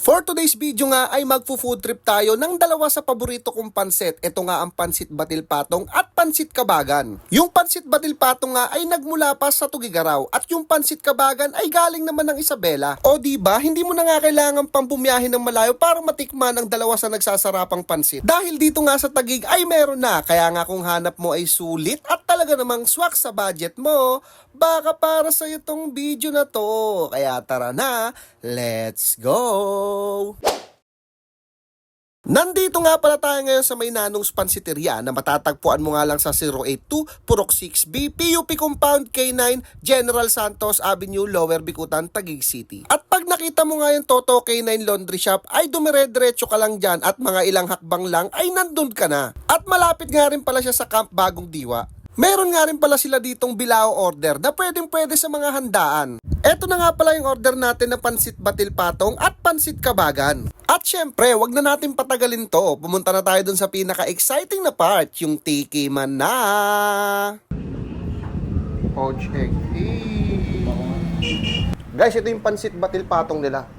For today's video nga ay magfo-food trip tayo ng dalawa sa paborito kong pansit. Ito nga ang pansit batil patong at pansit kabagan. Yung pansit batil patong nga ay nagmula pa sa Tugigaraw at yung pansit kabagan ay galing naman ng Isabela. O di ba hindi mo na nga kailangan pang bumiyahe ng malayo para matikman ang dalawa sa nagsasarapang pansit. Dahil dito nga sa Tagig ay meron na. Kaya nga kung hanap mo ay sulit at talaga namang swak sa budget mo, baka para sa itong video na to. Kaya tara na, let's go! Nandito nga pala tayo ngayon sa may Nanong's Pansiteria na matatagpuan mo nga lang sa 082 Purok 6B PUP Compound K9 General Santos Avenue Lower Bikutan Taguig City. At pag nakita mo nga yung Toto K9 Laundry Shop ay dumire-diretso ka lang dyan at mga ilang hakbang lang ay nandun ka na. At malapit nga rin pala siya sa Camp Bagong Diwa. Meron nga rin pala sila ditong bilao order na pwedeng pwede sa mga handaan. Eto na nga pala yung order natin na pansit batil patong at pansit kabagan. At syempre, wag na natin patagalin to. Pumunta na tayo dun sa pinaka-exciting na part, yung tiki man na. Poach egg. Guys, ito yung pansit batil patong nila.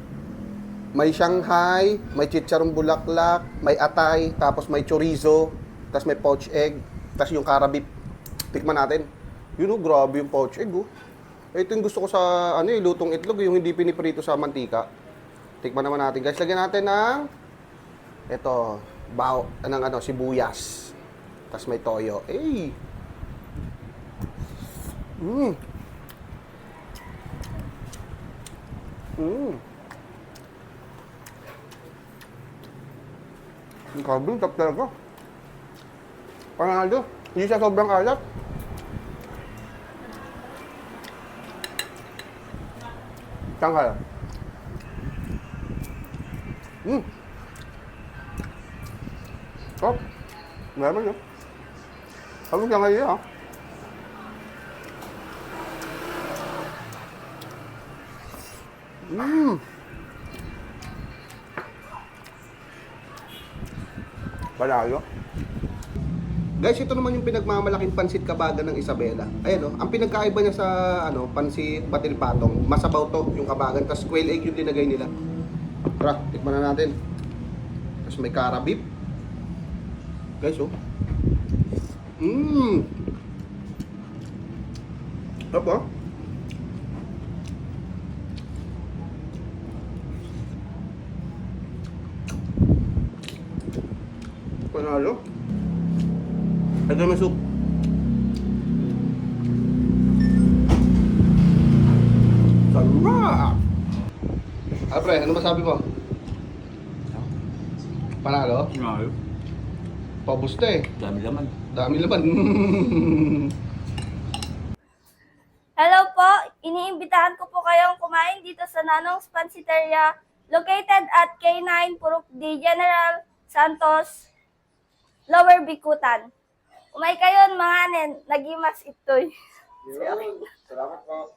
May Shanghai, may chicharong bulaklak, may atay, tapos may chorizo, tapos may poach egg, tapos yung karabip. Tikman natin. Yun oh, grabe yung poach egg oh. Ito yung gusto ko sa ano eh, lutong itlog, yung hindi piniprito sa mantika. Tikman naman natin guys. Lagyan natin ng ito, bao, ng ano, sibuyas. Tapos may toyo. Eh. Mm. Mm. Kabing, tap talaga. Panalo. Hindi siya sobrang alat. Shanghai. Mm. Oh. Meron yun. Sabi Shanghai yun, ha? Mm. Palayo. Guys, ito naman yung pinagmamalaking pansit kabagan ng Isabela. Ayan oh, ang pinagkaiba niya sa ano, pansit batil patong, masabaw to yung kabagan, tapos quail egg yung dinagay nila. Tara, tikman na natin. Tapos may karabip. Guys, oh. Mmm. Apa? Panalo. Ito may soup. Sarap! Ah, pre, ano masabi mo? Panalo? Ngayo. Pabusta eh. Dami laman. Dami laman. Hello po, iniimbitahan ko po kayong kumain dito sa Nanong's Pansiteria located at K9 Purok D General Santos, Lower Bikutan. Umay kayon mga nen, nagimas itoy. Salamat po.